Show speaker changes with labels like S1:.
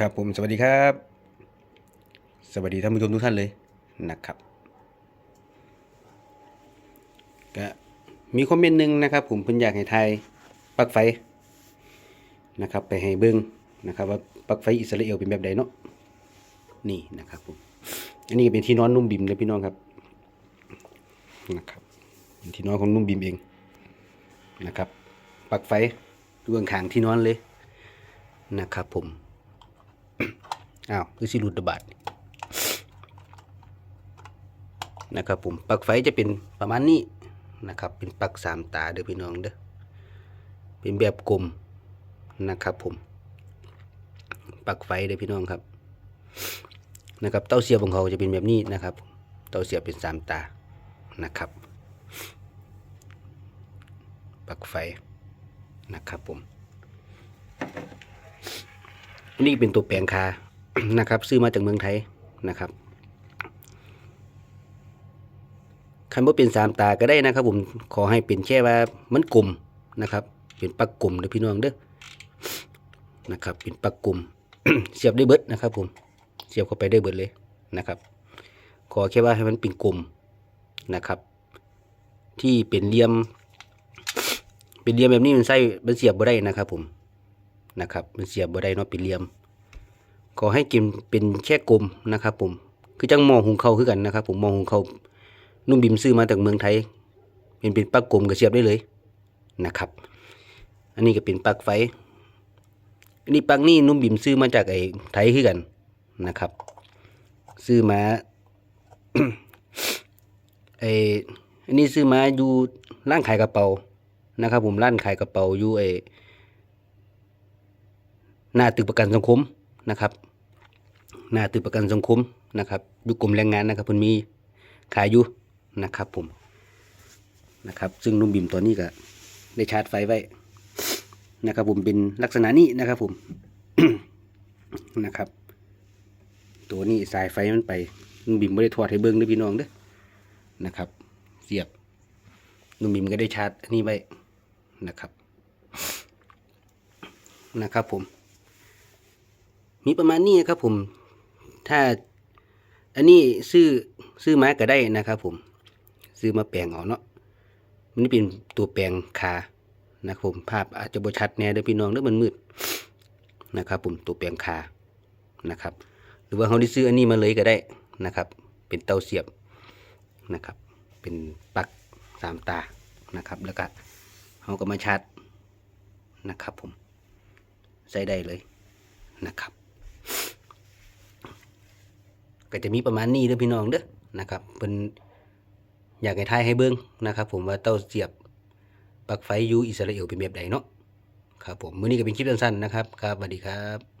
S1: ครับผมสวัสดีครับ สวัสดีท่านผู้ชมทุกท่านเลยนะครับก็มีคอมเมนต์หนึ่งนะครับ ผมเพิ่นอยากให้ทยปลั๊กไฟนะครับ ไปให้เบิ่งนะครับว่าปลั๊กไฟอิสราเอลเป็นแบบใดเนาะนี่นะครับผมอันนี้เป็นที่นอนนุ่มบิมเลยพี่น้องครับนะครับเป็นที่นอนของนุ่มบิมเองนะครับปลั๊กไฟดวงขางที่นอนเลยนะครับผม อ้าวคือสิรุดบาดนะครับผมปลั๊กไฟจะเป็นประมาณนี้นะครับ เป็นปลั๊กสามตาเด้อพี่น้องเด้อเป็นแบบกลมนะครับผมปลั๊กไฟเด้อพี่น้องครับนะครับเต้าเสียบของเขาจะเป็นแบบนี้นะครับ เต้าเสียบเป็นสามตานะครับปลั๊กไฟนะครับผม อันนี้เป็นตัวแปลงคานะครับ ซื้อมาจากเมืองไทยนะครับคันว่าเป็นสามตาก็ได้นะครับ ผมขอให้เป็นแค่ว่ามันกลมนะครับ เป็นปักกลมเด้อพี่น้องเด้อนะครับ เป็นปักกลมเสียบได้เบิดนะครับ ผมเสียบเข้าไปได้เบิดเลยนะครับ ขอแค่ว่าให้มันเป็นกลมนะครับ ที่เป็นเหลี่ยม เป็นเหลี่ยมแบบนี้มันใส่มันเสียบบ่ได้นะครับ ผม นะครับ มันเสียบบ่ได้เนาะเป็นเหลี่ยม ขอให้กินเป็นแค่กลมนะครับ ผม คือจังมองหุงข้าคือกันนะครับ ผมมองหุงข้านุ่มบิมซื้อมาจากเมืองไทย เป็นเป็นปลั๊กกลมก็เสียบได้เลยนะครับ อันนี้ก็เป็นปลั๊กไฟ อันนี้ปลั๊กนี่นุ่มบิมซื้อมาจากไอ้ไทยคือกันนะครับ ซื้อมาไอ้อันนี้ซื้อมาอยู่ร้านขายกระเป๋านะครับ ผมร้านขายกระเป๋าอยู่ไอ้ หน้าตึกประกันสังคมนะครับ หน้าตึกประกันสังคมนะครับอยู่กรมแรงงานนะครับเพิ่นมีขายอยู่นะครับผมนะครับ ซึ่งนุ่มบิมตัวนี้ก็ได้ชาร์จไฟไว้นะครับ ผมเป็นลักษณะนี้นะครับผมนะครับ ตัวนี้สายไฟมันไปนุ่มบิมไม่ได้ถอดให้เบิ้งด้วยพี่น้องเด้อนะครับเสียบนุ่มบิมก็ได้ชาร์จอันนี้ไว้นะครับ นะครับผม มีประมาณนี้ครับผม ถ้าอันนี้ซื้อซื้อมาก็ได้นะครับผม ซื้อมาแปลงเอาเนาะมันนี่เป็นตัวแปลงคานะครับผมภาพอาจจะบ่ชัดแน่เด้อพี่น้องเด้อมันมืดนะครับ ผมตัวแปลงคานะครับ หรือว่าเขาได้ซื้ออันนี้มาเลยก็ได้นะครับ เป็นเตาเสียบนะครับ เป็นปลั๊กสามตานะครับ แล้วก็เขาก็มาชาร์จนะครับผมใส่ได้เลยนะครับ ก็จะมีประมาณนี้เด้อพี่น้องเด้อนะครับเพิ่นอยากให้ทายให้เบิ่งนะครับผมว่าเต้าเสียบปลั๊กไฟอยูอิสราเอลเป็นแบบใดเนาะครับผมมื้อนี้ก็เป็นคลิปสั้นๆนะครับครับสวัสดีครับ